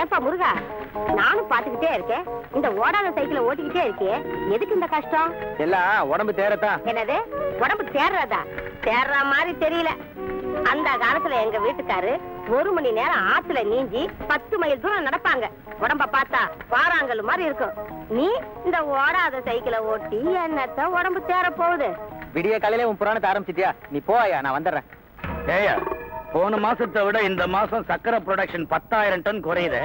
ஏன்பா முருகா? நானும் பாத்துக்கிட்டே இருக்கேன். இந்த ஓடாத சைக்கிளை ஓட்டிக்கிட்டே இருக்கியே. எதுக்கு இந்த கஷ்டம்? எல்லாம் உடம்பு தேரத்தான் என்னது? உடம்பு தேர்றதா தேர்ற மாதிரி தெரியல. அந்த காலத்துல எங்க வீட்டுக்காரு ஒரு மணி நேரம் ஆத்துல நீஞ்சி பத்து மைல் தூரம் நடப்பாங்க. உடம்ப பார்த்தா வாராங்கல் மாதிரி இருக்கும். நீ இந்த ஓடாத சைக்கிளை ஓட்டி என்னத்த உடம்பு தேர போகுது விடிய காலையில உன் புராணத்தை ஆரம்பிச்சிட்டியா? நீ போயா நான் வந்துடுறேன். ஏயா போன மாசத்தை விட இந்த மாசம் சக்கரை ப்ரொடக்ஷன் பத்தாயிரம் டன் குறையுது.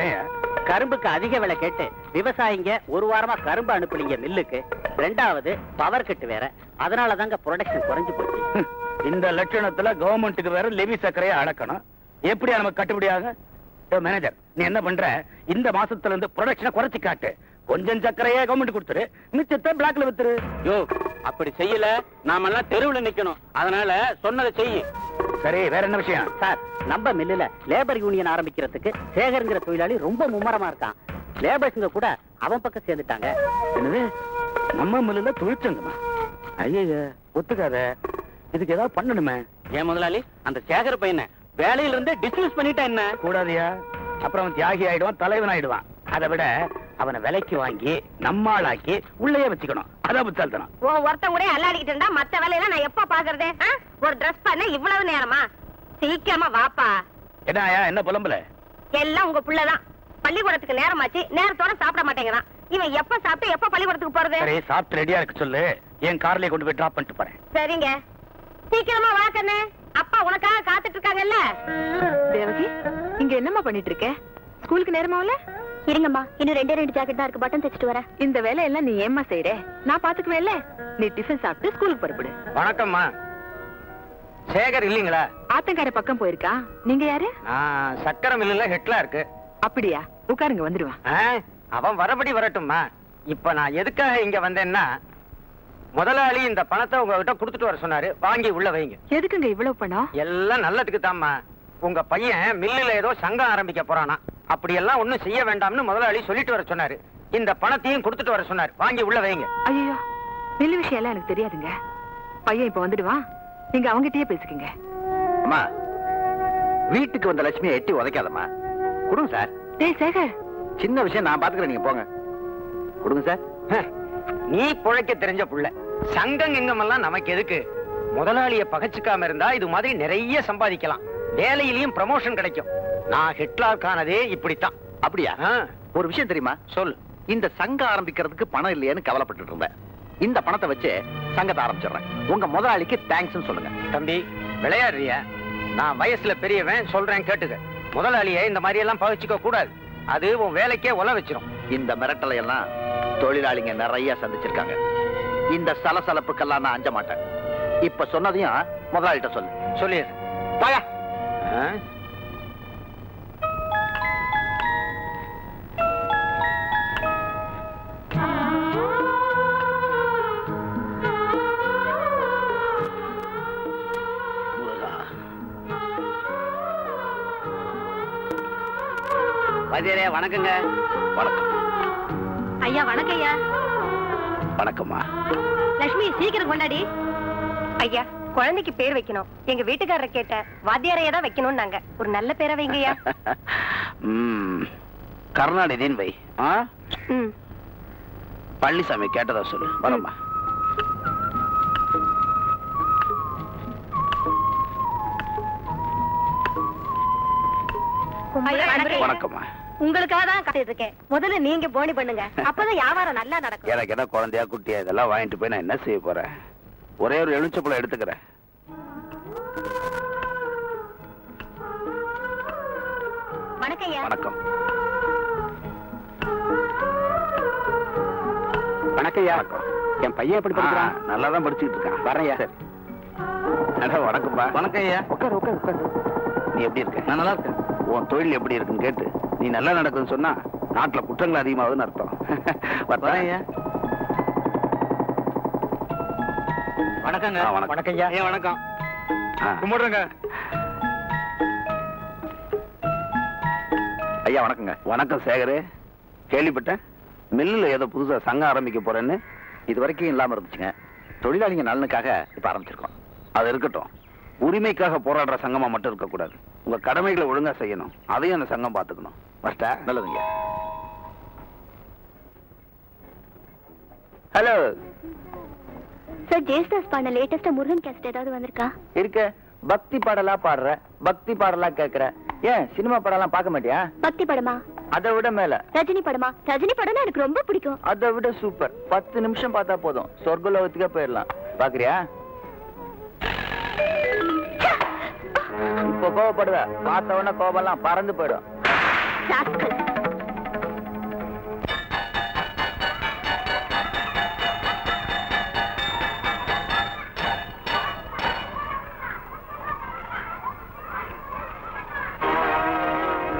ஏயா கரும்புக்கு அதிக விலை கேட்டு விவசாயிங்க ஒரு வாரமா கரும்பு அனுப்புனீங்க மில்லுக்கு. ரெண்டாவது பவர் கட்டு வேற. அதனால தாங்க ப்ரொடக்ஷன் குறைஞ்சு போச்சு. இந்த லட்சணத்துல கவர்மெண்ட்டுக்கு வேற லெவி சர்க்கரையை அளக்கணும். எப்படியா நமக்கு கட்டுப்படியாக? மேனேஜர் நீ என்ன பண்ற? இந்த மாசத்துல இருந்து ப்ரொடக்ஷனை குறைச்சு காட்டு. கொஞ்சம் சர்க்கரையே கவர்மெண்ட் கொடுத்துரு. மிச்சத்தை பிளாக்ல வித்துரு. யோ அப்படி செய்யல. நாமெல்லாம் தெருவுல நிக்கணும். அதனால சொன்னதை செய்யு. சரி வேற என்ன விஷயம்? சார் நம்ம மில்லுல லேபர் யூனியன் ஆரம்பிக்கிறதுக்கு சேகருங்கிற தொழிலாளி ரொம்ப மும்மரமா இருக்கான். லேபர்ஸுங்க கூட அவன் பக்கம் சேர்ந்துட்டாங்க. என்னது? நம்ம மில்லுல தொழிற்சங்கமா? ஐய ஒத்துக்காத. இதுக்கு ஏதாவது பண்ணணுமே. ஏன் முதலாளி? அந்த சேகர் பையனை வேலையில இருந்தே டிஸ்மிஸ் பண்ணிட்டா என்ன? கூடாதியா? அப்புறம் தியாகி ஆயிடுவான் தலைவன் ஆயிடுவான். அதை விட அவனை விலைக்கு வாங்கி நம்மாளாக்கி உள்ளேயே வச்சுக்கணும். அதான் புத்தால்தனம் உன் ஒருத்தன் கூட அல்லாடிக்கிட்டு இருந்தா மத்த வேலையெல்லாம் நான் எப்ப பாக்குறது? ஒரு Dress பண்ண இவ்வளவு நேரமா? சீக்கிரமா வாப்பா. என்னயா என்ன புலம்பல? எல்லாம் உங்க புள்ளதான். பள்ளிக்கூடத்துக்கு நேரமாச்சு நேரத்தோட சாப்பிட மாட்டேங்கிறான். இவன் எப்ப சாப்பிட்டு எப்ப பள்ளிக்கூடத்துக்கு போறது? சரி சாப்பிட்டு ரெடியா இருக்கு சொல்லு. என் கார்லயே கொண்டு போய் டிராப் பண்ணிட்டு போறேன். சரிங்க. சீக்கிரமா வா கண்ணு. அப்பா உனக்காக காத்துட்டு இருக்காங்கல்ல தேவகி இங்க என்னம்மா பண்ணிட்டு இருக்க ஸ்கூலுக்கு நேரமாவல இருங்கம்மா இன்னும் ரெண்டே ரெண்டு ஜாக்கெட் தான் இருக்கு. பட்டன் தைச்சிட்டு வரேன். இந்த வேலையெல்லாம் நீ ஏம்மா செய்யற? நான் பாத்துக்குவேன்ல. நீ டிஃபன் சாப்பிட்டு ஸ்கூலுக்கு புறப்படு. வணக்கம்மா. சேகர் இல்லீங்களா? ஆத்தங்கார பக்கம் போயிருக்கா? நீங்க யாரு? நான் சக்கரை மில்லுல ஹெட்லா இருக்கு. அப்படியா? உட்காருங்க வந்துடுவான் அவன் வரபடி வரட்டும்மா. இப்ப நான் எதுக்காக இங்க வந்தேன்னா முதலாளி இந்த பணத்தை உங்ககிட்ட கொடுத்துட்டு வர சொன்னாரு. வாங்கி உள்ள வைங்க. எதுக்குங்க இவ்வளவு பணம்? எல்லாம் நல்லதுக்கு தாம்மா உங்க பையன் மில்லுல ஏதோ சங்கம் ஆரம்பிக்க போறானா. அப்படி எல்லாம் ஒண்ணும் செய்ய வேண்டாம்னு முதலாளி சொல்லிட்டு வர சொன்னாரு. இந்த பணத்தையும் கொடுத்துட்டு வர சொன்னாரு. வாங்கி உள்ள வைங்க. ஐயோ மில்லு விஷயம் எல்லாம் எனக்கு தெரியாதுங்க. பையன் இப்ப வந்துடுவான். நீங்க அவங்கிட்டயே பேசிக்கங்க. அம்மா வீட்டுக்கு வந்த லட்சுமியை எட்டி உதைக்காதம்மா. கொடுங்க சார். டேய் சேகர். சின்ன விஷயம் நான் பாத்துக்கிறேன் நீங்க போங்க. கொடுங்க சார். நீ புழைக்க தெரிஞ்ச புள்ள. சங்கம் எங்கம் எல்லாம் நமக்கு எதுக்கு? முதலாளிய பகச்சுக்காம இருந்தா இது மாதிரி நிறைய சம்பாதிக்கலாம். வேலையிலயும் ப்ரமோஷன் கிடைக்கும். நான் ஹிட்லர் இப்படித்தான். அப்படியா? ஒரு விஷயம் தெரியுமா? சொல். இந்த சங்கம் ஆரம்பிக்கிறதுக்கு பணம் இல்லையேன்னு கவலைப்பட்டுட்டு இருந்தேன். இந்த பணத்தை வச்சு சங்கத்தை ஆரம்பிச்சிடுறேன். உங்க முதலாளிக்கு தேங்க்ஸ் சொல்லுங்க. தம்பி விளையாடுறிய? நான் வயசுல பெரியவன் சொல்றேன் கேட்டுக்க. முதலாளியை இந்த மாதிரி எல்லாம் பகிச்சுக்க கூடாது. அது உன் வேலைக்கே உல வச்சிரும். இந்த மிரட்டலை எல்லாம் தொழிலாளிங்க நிறைய சந்திச்சிருக்காங்க. இந்த சலசலப்புக்கெல்லாம் நான் அஞ்ச மாட்டேன். இப்ப சொன்னதையும் முதலாளிகிட்ட சொல்லு. சொல்லிடு. பாயா. வதியரே வணக்கங்க. வணக்கம். ஐயா வணக்கம் ஐயா. வணக்கம்மா. லட்சுமி சீக்கிரம் கொண்டாடி. ஐயா குழந்தைக்கு பேர் வைக்கணும். எங்க வீட்டுக்காரரை கேட்ட வாத்தியாரையா தான் வைக்கணும்னு நாங்க ஒரு நல்ல பேரை வைங்க ஐயா. ம், கருணாநிதின்னு வை ஆ? ம். பழனிசாமி கேட்டதா சொல்லு. வரம்மா. வணக்கம்மா. உங்களுக்காக தான் காத்துட்டு இருக்கேன். முதல்ல நீங்க போனி பண்ணுங்க. அப்பதான் வியாபாரம் நல்லா நடக்கும். எனக்கு என்ன குழந்தையா குட்டியா இதெல்லாம் வாங்கிட்டு போய் நான் என்ன செய்ய போறேன்? ஒரே ஒரு எலுமிச்சப்பழம் எடுத்துக்கிறேன். வணக்கம் வணக்கம். வணக்கம் ஐயா. வணக்கம். என் பையன் எப்படி படிக்கிறான்? நல்லா தான் படிச்சுட்டு இருக்கான். வரேன்யா. சரி. அட, வணக்கம்ப்பா. வணக்கம் ஐயா. உட்காரு உட்காரு உட்காரு. நீ எப்படி இருக்க? நான் நல்லா இருக்கேன். உன் தொழில் எப்படி இருக்குன்னு கேட்டு. நீ நல்லா நடக்குதுன்னு சொன்னா நாட்டுல குற்றங்கள் அதிகமாகுதுன்னு அர்த்தம். வணக்கங்க. வணக்கம். ஐயா. ஏன் வணக்கம். கும்பிடுறேங்க. ஐயா வணக்கங்க. வணக்கம் சேகரு. கேள்விப்பட்டேன். மில்லுல ஏதோ புதுசா சங்கம் ஆரம்பிக்க போறேன்னு இது வரைக்கும் இல்லாம இருந்துச்சுங்க. தொழிலாளிங்க நலனுக்காக இப்ப ஆரம்பிச்சிருக்கோம். அது இருக்கட்டும். உரிமைக்காக போராடுற சங்கமா மட்டும் இருக்கக்கூடாது. உங்க கடமைகளை ஒழுங்கா செய்யணும். அதையும் அந்த சங்கம் பாத்துக்கணும் ஃபர்ஸ்டா நல்லதுங்க. ஹலோ சார் ஜேஸ்தாஸ் பாடின லேட்டஸ்டா முருகன் கேஸ்ட் ஏதாவது வந்திருக்கா? இருக்க. பக்தி பாடலா பாடுற பக்தி பாடலா கேக்குற. ஏன் சினிமா படம்லாம் பார்க்க மாட்டியா? பக்தி படமா? அதை விட மேல. ரஜினி படமா? ரஜினி படம்னா எனக்கு ரொம்ப பிடிக்கும். அதை விட சூப்பர் பத்து நிமிஷம் பார்த்தா போதும். சொர்க்க லோகத்துக்கே போயிடலாம் பாக்குறியா இப்ப கோவப்படுவ. பார்த்த உடனே கோபம்லாம் பறந்து போயிடும். ராஸ்கல்.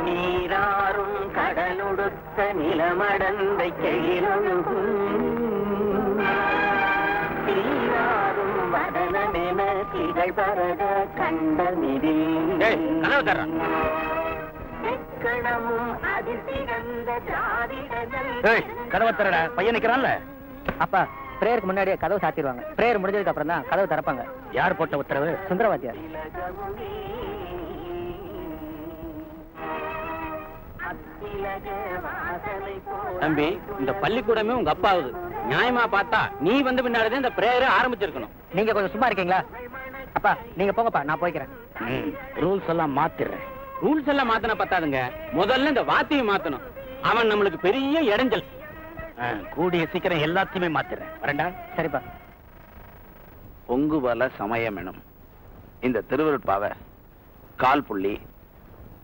நீராறும் கடலுடுத்த நிலமடந்தை கெழிலொழுகும் நீராறும் வதனமென திகழ்பரத கண்டமிதில் எக்கணமும் அதில் சிறந்த பையன் நிக்கிறான்ல. அப்பா பிரேயருக்கு முன்னாடியே கதவு சாத்திடுவாங்க. பிரேயர் முடிஞ்சதுக்கு அப்புறம் தான் கதவு திறப்பாங்க. யார் போட்ட உத்தரவு? சுந்தரவாத்தியார். தம்பி இந்த பள்ளிக்கூடமே உங்க அப்பாவுது. நியாயமா பார்த்தா நீ வந்து பின்னாடிதான் இந்த பிரேயரை ஆரம்பிச்சிருக்கணும். நீங்க கொஞ்சம் சும்மா இருக்கீங்களா? அப்பா நீங்க போங்கப்பா நான் போய்க்கிறேன். ரூல்ஸ் எல்லாம் மாத்திடுறேன். ரூல்ஸ் எல்லாம் மாத்தின பத்தாதுங்க. முதல்ல இந்த வாத்தியை மாத்தணும். அவன் நம்மளுக்கு பெரிய இடைஞ்சல். கூடிய சீக்கிரம் எல்லாத்தையுமே மாத்திடுறேன். வரேன்டா. சரிப்பா. பொங்கு வல சமயமெனும் இந்த திருவருட்பாவை கால் புள்ளி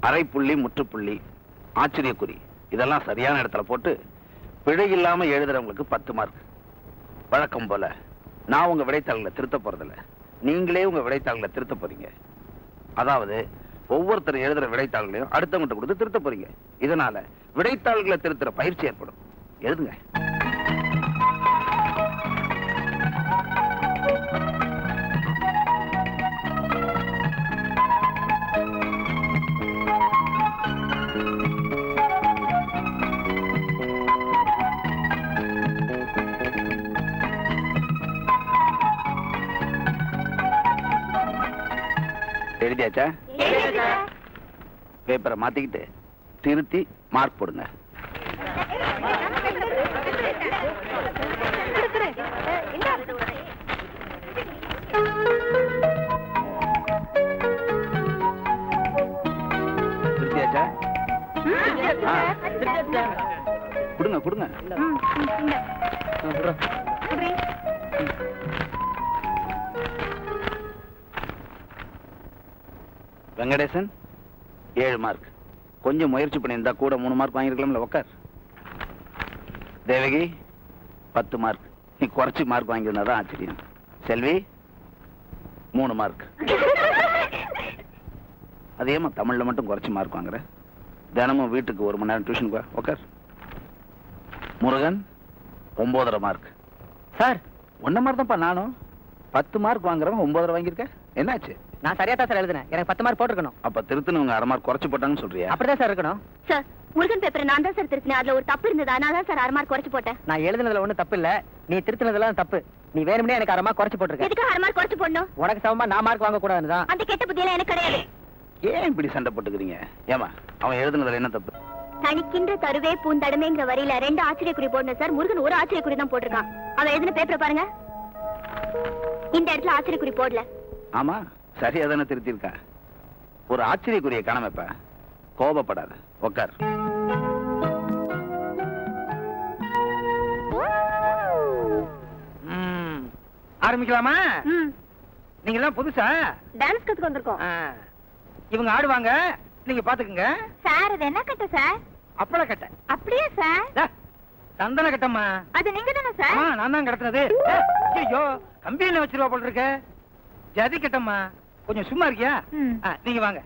அரை புள்ளி முற்றுப்புள்ளி ஆச்சரியக்குறி இதெல்லாம் சரியான இடத்துல போட்டு பிழை இல்லாம எழுதுறவங்களுக்கு பத்து மார்க் வழக்கம் போல நான் உங்க விடைத்தாள்களை திருத்த போறதில்ல. நீங்களே உங்க விடைத்தாள்களை திருத்த போறீங்க. அதாவது ஒவ்வொருத்தர் எழுதுற விடைத்தாள்களையும் அடுத்தவங்கிட்ட கொடுத்து திருத்த போறீங்க. இதனால விடைத்தாள்களை திருத்துற பயிற்சி ஏற்படும். எழுதுங்க. எழுதியாச்சா? பேப்பரை மாத்திக்கிட்டு திருத்தி மார்க் போடுங்க. கொடுங்க கொடுங்க. வெங்கடேசன்? ஏழு மார்க். கொஞ்சம் முயற்சி பண்ணியிருந்தா கூட மூணு மார்க் வாங்கியிருக்கலாம்ல உக்கார். தேவகி பத்து மார்க். நீ குறைச்சி மார்க் வாங்கியிருந்தா தான் ஆச்சரியம். செல்வி மூணு மார்க். அதேமா தமிழில் தமிழ்ல மட்டும் குறைச்சி மார்க் வாங்குற? தினமும் வீட்டுக்கு ஒரு மணி நேரம் டியூஷனுக்கு வா உக்கார். முருகன் ஒன்பதரை மார்க். சார் ஒன்ன மாதிரி தான்ப்பா நானும். பத்து மார்க் வாங்குறவன் ஒன்பதரை வாங்கியிருக்கேன் என்னாச்சு? நான் சரியா தான் சார் எழுதுனேன். எனக்கு பத்து மார்க் போட்டிருக்கணும். அப்ப திருத்தனவங்க அரை மார்க் குறைச்சு போட்டாங்கன்னு சொல்றியா? அப்படிதான் சார் இருக்கணும். சார் முருகன் பேப்பரை நான் தான் சார் திருத்தினேன். அதுல ஒரு தப்பு இருந்தது? அதனால தான் சார் அரை மார்க் குறைச்சு போட்டேன். நான் எழுதுனதுல ஒண்ணும் தப்பு இல்ல. நீ திருத்தினதுல தப்பு. நீ வேணும்னே எனக்கு அரை மார்க் குறைச்சு போட்டிருக்க. எதுக்கு அரை மார்க் குறைச்சு போடணும்? உனக்கு சமமா நான் மார்க் வாங்க கூடாதுன்னு தான். அந்த கெட்ட புத்தியெல்லாம் எனக்கு கிடையாது. ஏன் இப்படி சண்டை போட்டுக்கிறீங்க? ஏமா அவன் எழுதுனதுல என்ன தப்பு? தனிக்கின்ற தருவே பூந்தடமைங்கிற வரியில ரெண்டு ஆச்சரியக்குறி போடணும் சார். முருகன் ஒரு ஆச்சரியக்குறி தான் போட்டிருக்கான். அவன் எழுதின பேப்பரை பாருங்க. இந்த இடத்துல ஆச்சரியக்குறி போடல. ஆமா. சரியா தானே திருத்திருக்கா ஒரு ஆச்சரியக்குரிய காணாமப்ப கோபப்படாத உக்கார். ஆரம்பிக்கலாமா? நீங்க எல்லாம் புதுசா? டான்ஸ் கத்துக்கு வந்திருக்கோம். இவங்க ஆடுவாங்க நீங்க பாத்துக்குங்க. சார் அது என்ன கட்ட சார்? அப்பள கட்ட. அப்படியே சார்? சந்தன கட்டம்மா. அது நீங்க தானே சார்? நான் தான் கடத்தினது. ஐயோ கம்பியில வச்சிருவா போல இருக்க. ஜதி கட்டம்மா. கொஞ்சம் சும்மா இருக்கியா? நீங்க வாங்க.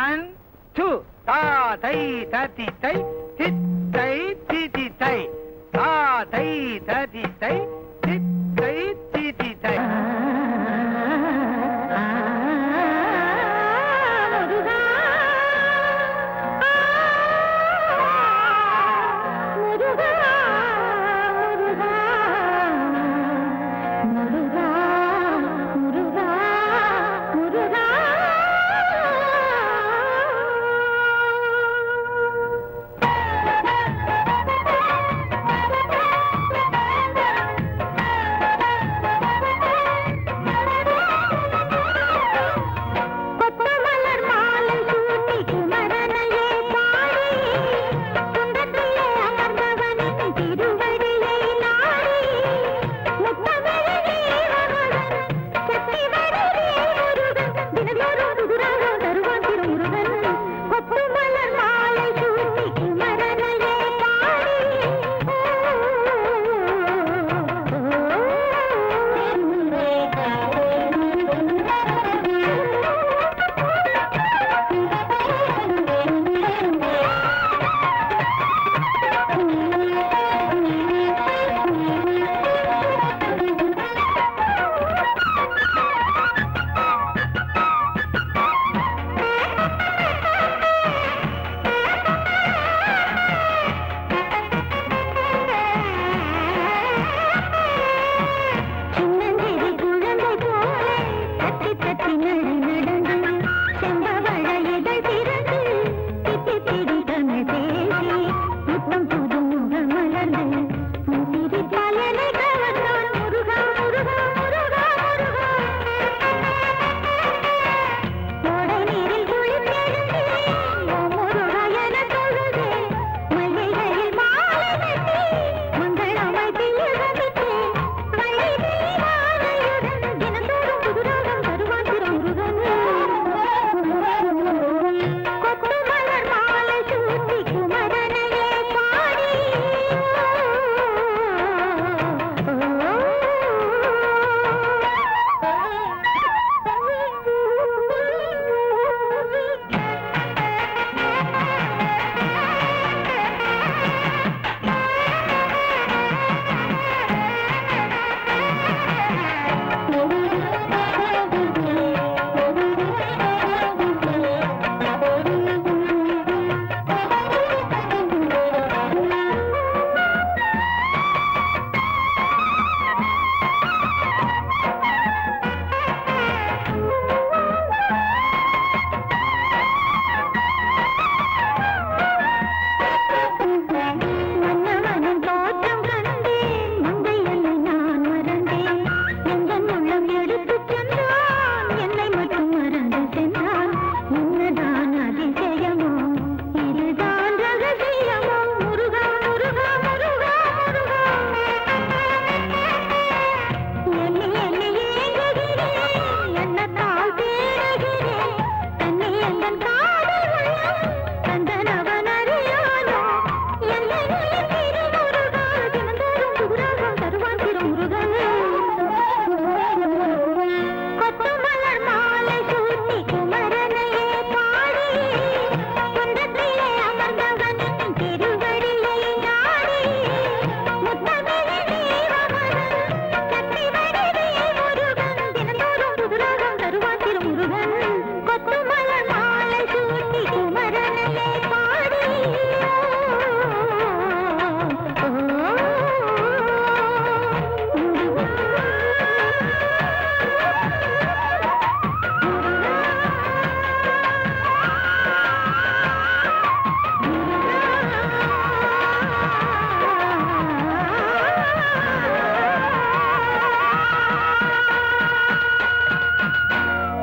ஒன் டூ தா தை தத்தி தை தித் தை தி தி தை தா. தை தத்தி தை.